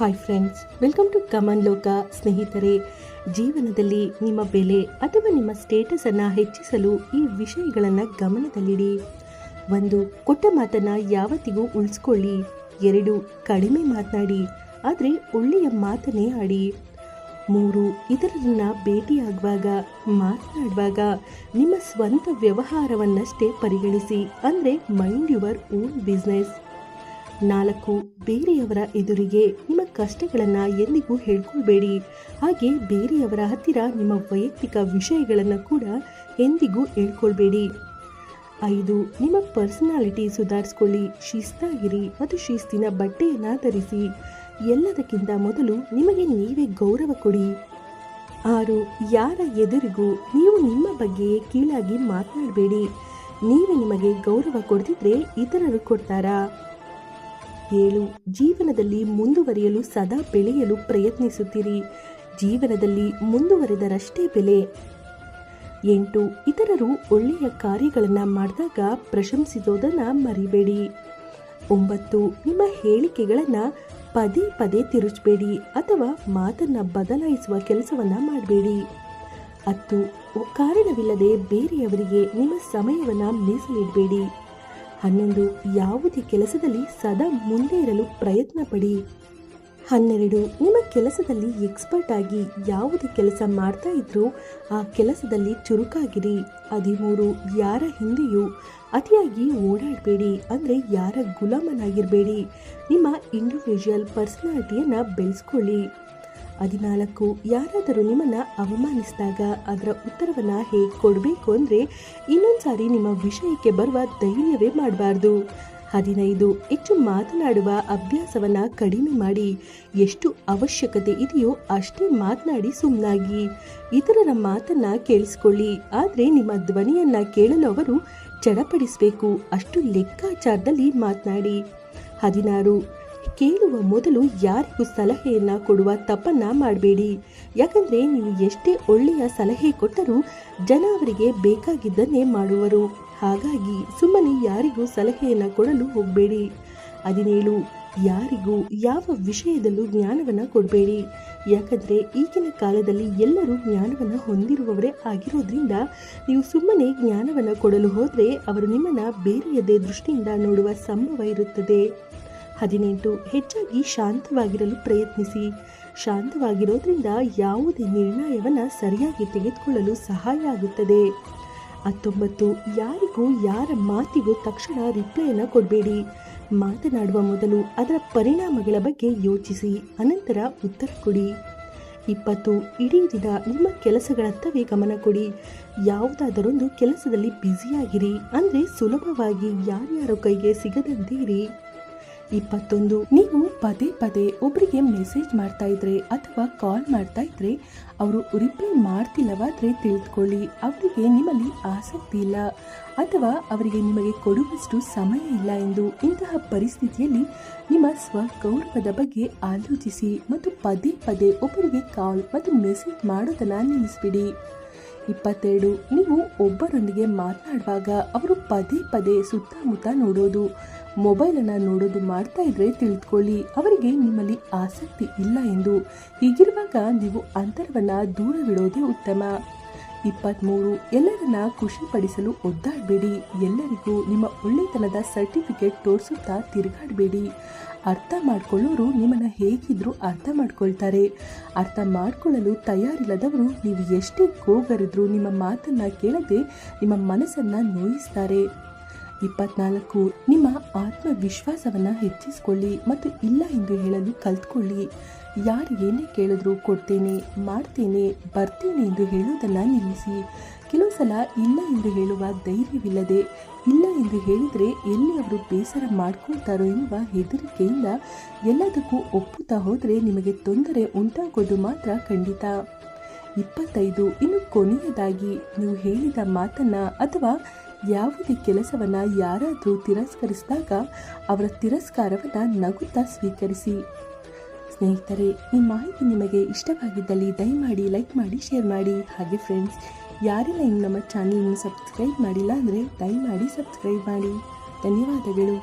Hi friends welcome to ಕಮನ್ ಲೋಕ ಸ್ನೇಹಿತರೆ, ಜೀವನದಲ್ಲಿ ನಿಮ್ಮ ಬೆಲೆ ಅಥವಾ ನಿಮ್ಮ ಸ್ಟೇಟಸ್ ಅನ್ನ ಹೆಚ್ಚಿಸಲು ಈ ವಿಷಯಗಳನ್ನು ಗಮನದಲ್ಲಿಡಿ. ಒಂದು, ಕೊಟ್ಟ ಮಾತನ್ನ ಯಾವತ್ತಿಗೂ ಉಳಿಸ್ಕೊಳ್ಳಿ. ಎರಡು, ಕಡಿಮೆ ಮಾತನಾಡಿ. ಆದರೆ ಒಳ್ಳೆಯ ಮಾತನ್ನೇ ಆಡಿ. ಮೂರು, ಇತರರನ್ನ ಭೇಟಿಯಾಗುವಾಗ, ಮಾತನಾಡುವಾಗ ನಿಮ್ಮ ಸ್ವಂತ ವ್ಯವಹಾರವನ್ನಷ್ಟೇ ಪರಿಗಣಿಸಿ. ಅಂದರೆ ಮೈಂಡ್ ಯುವರ್ ಓನ್ ಬಿಸ್ನೆಸ್ ನಾಲ್ಕು, ಬೇರೆಯವರ ಎದುರಿಗೆ ನಿಮ್ಮ ಕಷ್ಟಗಳನ್ನು ಎಂದಿಗೂ ಹೇಳ್ಕೊಳ್ಬೇಡಿ. ಹಾಗೆ ಬೇರೆಯವರ ಹತ್ತಿರ ನಿಮ್ಮ ವೈಯಕ್ತಿಕ ವಿಷಯಗಳನ್ನು ಕೂಡ ಎಂದಿಗೂ ಹೇಳ್ಕೊಳ್ಬೇಡಿ. ಐದು, ನಿಮ್ಮ ಪರ್ಸನಾಲಿಟಿ ಸುಧಾರಿಸ್ಕೊಳ್ಳಿ. ಶಿಸ್ತಾಗಿರಿ ಮತ್ತು ಶಿಸ್ತಿನ ಬಟ್ಟೆಯನ್ನು ಧರಿಸಿ. ಎಲ್ಲದಕ್ಕಿಂತ ಮೊದಲು ನಿಮಗೆ ನೀವೇ ಗೌರವ ಕೊಡಿ. ಆರು, ಯಾರ ಎದುರಿಗೂ ನೀವು ನಿಮ್ಮ ಬಗ್ಗೆ ಕೀಳಾಗಿ ಮಾತನಾಡಬೇಡಿ. ನೀವೇ ನಿಮಗೆ ಗೌರವ ಕೊಡ್ತಿದ್ರೆ ಇತರರು ಕೊಡ್ತಾರಾ? ಏಳು ಜೀವನದಲ್ಲಿ ಮುಂದುವರಿಯಲು ಸದಾ ಬೆಳೆಯಲು ಪ್ರಯತ್ನಿಸುತ್ತೀರಿ. ಜೀವನದಲ್ಲಿ ಮುಂದುವರೆದರಷ್ಟೇ ಬೆಲೆ. ಎಂಟು, ಇತರರು ಒಳ್ಳೆಯ ಕಾರ್ಯಗಳನ್ನು ಮಾಡಿದಾಗ ಪ್ರಶಂಸಿಸೋದನ್ನು ಮರಿಬೇಡಿ. ಒಂಬತ್ತು, ನಿಮ್ಮ ಹೇಳಿಕೆಗಳನ್ನು ಪದೇ ಪದೇ ತಿರುಚಬೇಡಿ ಅಥವಾ ಮಾತನ್ನು ಬದಲಾಯಿಸುವ ಕೆಲಸವನ್ನು ಮಾಡಬೇಡಿ. ಹತ್ತು ಕಾರಣವಿಲ್ಲದೆ ಬೇರೆಯವರಿಗೆ ನಿಮ್ಮ ಸಮಯವನ್ನು ಮೀಸಲಿಡಬೇಡಿ. ಹನ್ನೊಂದು ಯಾವುದೇ ಕೆಲಸದಲ್ಲಿ ಸದಾ ಮುಂದೆ ಇರಲು ಪ್ರಯತ್ನ ಪಡಿ ಹನ್ನೆರಡು, ನಿಮ್ಮ ಕೆಲಸದಲ್ಲಿ ಎಕ್ಸ್ಪರ್ಟ್ ಆಗಿ ಯಾವುದೇ ಕೆಲಸ ಮಾಡ್ತಾ ಇದ್ರೂ ಆ ಕೆಲಸದಲ್ಲಿ ಚುರುಕಾಗಿರಿ. ಹದಿಮೂರು, ಯಾರ ಹಿಂದೆಯೂ ಅತಿಯಾಗಿ ಓಡಾಡಬೇಡಿ ಅಂದರೆ ಯಾರ ಗುಲಾಮನಾಗಿರಬೇಡಿ. ನಿಮ್ಮ ಇಂಡಿವಿಜುವಲ್ ಪರ್ಸನಾಲಿಟಿಯನ್ನು ಬೆಳೆಸ್ಕೊಳ್ಳಿ. ಹದಿನಾಲ್ಕು, ಯಾರಾದರೂ ನಿಮ್ಮನ್ನು ಅವಮಾನಿಸಿದಾಗ ಅದರ ಉತ್ತರವನ್ನು ಹೇಗೆ ಕೊಡಬೇಕು ಅಂದರೆ ಇನ್ನೊಂದು ಸಾರಿ ನಿಮ್ಮ ವಿಷಯಕ್ಕೆ ಬರುವ ಧೈರ್ಯವೇ ಮಾಡಬಾರ್ದು. ಹದಿನೈದು, ಹೆಚ್ಚು ಮಾತನಾಡುವ ಅಭ್ಯಾಸವನ್ನು ಕಡಿಮೆ ಮಾಡಿ. ಎಷ್ಟು ಅವಶ್ಯಕತೆ ಇದೆಯೋ ಅಷ್ಟೇ ಮಾತನಾಡಿ ಸುಮ್ಮನಾಗಿ ಇತರರ ಮಾತನ್ನ ಕೇಳಿಸ್ಕೊಳ್ಳಿ, ಆದರೆ ನಿಮ್ಮ ಧ್ವನಿಯನ್ನ ಕೇಳಲು ಅವರು ಚಡಪಡಿಸಬೇಕು. ಅಷ್ಟು ಲೆಕ್ಕಾಚಾರದಲ್ಲಿ ಮಾತನಾಡಿ. ಹದಿನಾರು ಕೇಳುವ ಮೊದಲು ಯಾರಿಗೂ ಸಲಹೆಯನ್ನ ಕೊಡುವ ತಪ್ಪನ್ನ ಮಾಡಬೇಡಿ. ಯಾಕಂದ್ರೆ ನೀವು ಎಷ್ಟೇ ಒಳ್ಳೆಯ ಸಲಹೆ ಕೊಟ್ಟರೂ ಜನ ಅವರಿಗೆ ಬೇಕಾಗಿದ್ದನ್ನೇ ಮಾಡುವರು. ಹಾಗಾಗಿ ಸುಮ್ಮನೆ ಯಾರಿಗೂ ಸಲಹೆಯನ್ನ ಕೊಡಲು ಹೋಗಬೇಡಿ. ಹದಿನೇಳು, ಯಾರಿಗೂ ಯಾವ ವಿಷಯದಲ್ಲೂ ಜ್ಞಾನವನ್ನು ಕೊಡಬೇಡಿ. ಯಾಕಂದರೆ ಈಗಿನ ಕಾಲದಲ್ಲಿ ಎಲ್ಲರೂ ಜ್ಞಾನವನ್ನು ಹೊಂದಿರುವವರೇ ಆಗಿರೋದ್ರಿಂದ ನೀವು ಸುಮ್ಮನೆ ಜ್ಞಾನವನ್ನು ಕೊಡಲು ಹೋದರೆ ಅವರು ನಿಮ್ಮನ್ನು ಬೇರೆಯದೇ ದೃಷ್ಟಿಯಿಂದ ನೋಡುವ ಸಂಭವ ಇರುತ್ತದೆ. ಹದಿನೆಂಟು ಹೆಚ್ಚಾಗಿ ಶಾಂತವಾಗಿರಲು ಪ್ರಯತ್ನಿಸಿ. ಶಾಂತವಾಗಿರೋದ್ರಿಂದ ಯಾವುದೇ ನಿರ್ಣಯವನ್ನು ಸರಿಯಾಗಿ ತೆಗೆದುಕೊಳ್ಳಲು ಸಹಾಯ ಆಗುತ್ತದೆ. ಹತ್ತೊಂಬತ್ತು, ಯಾರಿಗೂ ಯಾರ ಮಾತಿಗೂ ತಕ್ಷಣ ರಿಪ್ಲೈಯನ್ನು ಕೊಡಬೇಡಿ. ಮಾತನಾಡುವ ಮೊದಲು ಅದರ ಪರಿಣಾಮಗಳ ಬಗ್ಗೆ ಯೋಚಿಸಿ, ಅನಂತರ ಉತ್ತರ ಕೊಡಿ. ಇಪ್ಪತ್ತು, ಇಡೀ ದಿನ ನಿಮ್ಮ ಕೆಲಸಗಳತ್ತವೇ ಗಮನ ಕೊಡಿ. ಯಾವುದಾದರೊಂದು ಕೆಲಸದಲ್ಲಿ ಬ್ಯುಸಿಯಾಗಿರಿ. ಅಂದರೆ ಸುಲಭವಾಗಿ ಯಾರ್ಯಾರ ಕೈಗೆ ಸಿಗದಂತೆ ಇರಿ. ಇಪ್ಪತ್ತೊಂದು. ನೀವು ಪದೇ ಪದೇ ಒಬ್ಬರಿಗೆ ಮೆಸೇಜ್ ಮಾಡ್ತಾ ಇದ್ರೆ ಅಥವಾ ಕಾಲ್ ಮಾಡ್ತಾ ಇದ್ರೆ ಅವರು ರಿಪ್ಲೈ ಮಾಡ್ತಿಲ್ಲವಾದ್ರೆ ತಿಳಿದುಕೊಳ್ಳಿ ಅವರಿಗೆ ನಿಮ್ಮಲ್ಲಿ ಆಸಕ್ತಿ ಇಲ್ಲ. ಅಥವಾ ಅವರಿಗೆ ನಿಮಗೆ ಕೊಡುವಷ್ಟು ಸಮಯ ಇಲ್ಲ ಎಂದು ಇಂತಹ ಪರಿಸ್ಥಿತಿಯಲ್ಲಿ ನಿಮ್ಮ ಸ್ವಗೌರವದ ಬಗ್ಗೆ ಆಲೋಚಿಸಿ ಮತ್ತು ಪದೇ ಪದೇ ಒಬ್ಬರಿಗೆ ಕಾಲ್ ಮತ್ತು ಮೆಸೇಜ್ ಮಾಡೋದನ್ನು ನಿಲ್ಲಿಸಿಬಿಡಿ. ಇಪ್ಪತ್ತೆರಡು. ನೀವು ಒಬ್ಬರೊಂದಿಗೆ ಮಾತನಾಡುವಾಗ ಅವರು ಪದೇ ಪದೇ ಸುತ್ತಮುತ್ತ ನೋಡೋದು. ಮೊಬೈಲನ್ನು ನೋಡೋದು ಮಾಡ್ತಾ ಇದ್ರೆ ತಿಳಿದುಕೊಳ್ಳಿ ಅವರಿಗೆ ನಿಮ್ಮಲ್ಲಿ ಆಸಕ್ತಿ ಇಲ್ಲ ಎಂದು. ಹೀಗಿರುವಾಗ ನೀವು ಅಂತರವನ್ನು ದೂರವಿಡೋದೇ ಉತ್ತಮ. ಇಪ್ಪತ್ತ್ಮೂರು ಎಲ್ಲರನ್ನ ಖುಷಿಪಡಿಸಲು ಒದ್ದಾಡಬೇಡಿ. ಎಲ್ಲರಿಗೂ ನಿಮ್ಮ ಒಳ್ಳೆತನದ ಸರ್ಟಿಫಿಕೇಟ್ ತೋರಿಸುತ್ತಾ ತಿರುಗಾಡಬೇಡಿ. ಅರ್ಥ ಮಾಡ್ಕೊಳ್ಳೋರು ನಿಮ್ಮನ್ನು ಹೇಗಿದ್ರೂ ಅರ್ಥ ಮಾಡ್ಕೊಳ್ತಾರೆ. ಅರ್ಥ ಮಾಡ್ಕೊಳ್ಳಲು ತಯಾರಿಲ್ಲದವರು ನೀವು ಎಷ್ಟೇ ಗೋಗರಿದ್ರು ನಿಮ್ಮ ಮಾತನ್ನು ಕೇಳದೆ ನಿಮ್ಮ ಮನಸ್ಸನ್ನು ನೋಯಿಸ್ತಾರೆ. ಇಪ್ಪತ್ನಾಲ್ಕು. ನಿಮ್ಮ ಆತ್ಮವಿಶ್ವಾಸವನ್ನು ಹೆಚ್ಚಿಸಿಕೊಳ್ಳಿ ಮತ್ತು ಇಲ್ಲ ಎಂದು ಹೇಳಲು ಕಲ್ತ್ಕೊಳ್ಳಿ. ಯಾರು ಏನೇ ಕೇಳಿದ್ರು ಕೊಡ್ತೇನೆ, ಮಾಡ್ತೇನೆ, ಬರ್ತೇನೆ ಎಂದು ಹೇಳುವುದನ್ನು ನಿಲ್ಲಿಸಿ. ಕೆಲವು ಸಲ ಇಲ್ಲ ಎಂದು ಹೇಳುವ ಧೈರ್ಯವಿಲ್ಲದೆ, ಇಲ್ಲ ಎಂದು ಹೇಳಿದರೆ ಎಲ್ಲಿ ಅವರು ಬೇಸರ ಮಾಡ್ಕೊಳ್ತಾರೋ ಎನ್ನುವ ಹೆದರಿಕೆಯಿಂದ ಎಲ್ಲದಕ್ಕೂ ಒಪ್ಪುತ್ತಾ ಹೋದರೆ ನಿಮಗೆ ತೊಂದರೆ ಉಂಟಾಗೋದು ಮಾತ್ರ ಖಂಡಿತ. ಇಪ್ಪತ್ತೈದು. ಇನ್ನು ಕೊನೆಯದಾಗಿ, ನೀವು ಹೇಳಿದ ಮಾತನ್ನ ಅಥವಾ ಯಾವುದೇ ಕೆಲಸವನ್ನು ಯಾರಾದರೂ ತಿರಸ್ಕರಿಸಿದಾಗ ಅವರ ತಿರಸ್ಕಾರವನ್ನು ನಗುತ್ತಾ ಸ್ವೀಕರಿಸಿ. ಸ್ನೇಹಿತರೆ, ಈ ಮಾಹಿತಿ ನಿಮಗೆ ಇಷ್ಟವಾಗಿದ್ದಲ್ಲಿ ದಯಮಾಡಿ ಲೈಕ್ ಮಾಡಿ, ಶೇರ್ ಮಾಡಿ. ಹಾಗೆ ಫ್ರೆಂಡ್ಸ್ ಯಾರೆಲ್ಲ ಇನ್ನು ನಮ್ಮ ಚಾನಲನ್ನು ಸಬ್ಸ್ಕ್ರೈಬ್ ಮಾಡಿಲ್ಲ ಅಂದರೆ ದಯಮಾಡಿ ಸಬ್ಸ್ಕ್ರೈಬ್ ಮಾಡಿ. ಧನ್ಯವಾದಗಳು.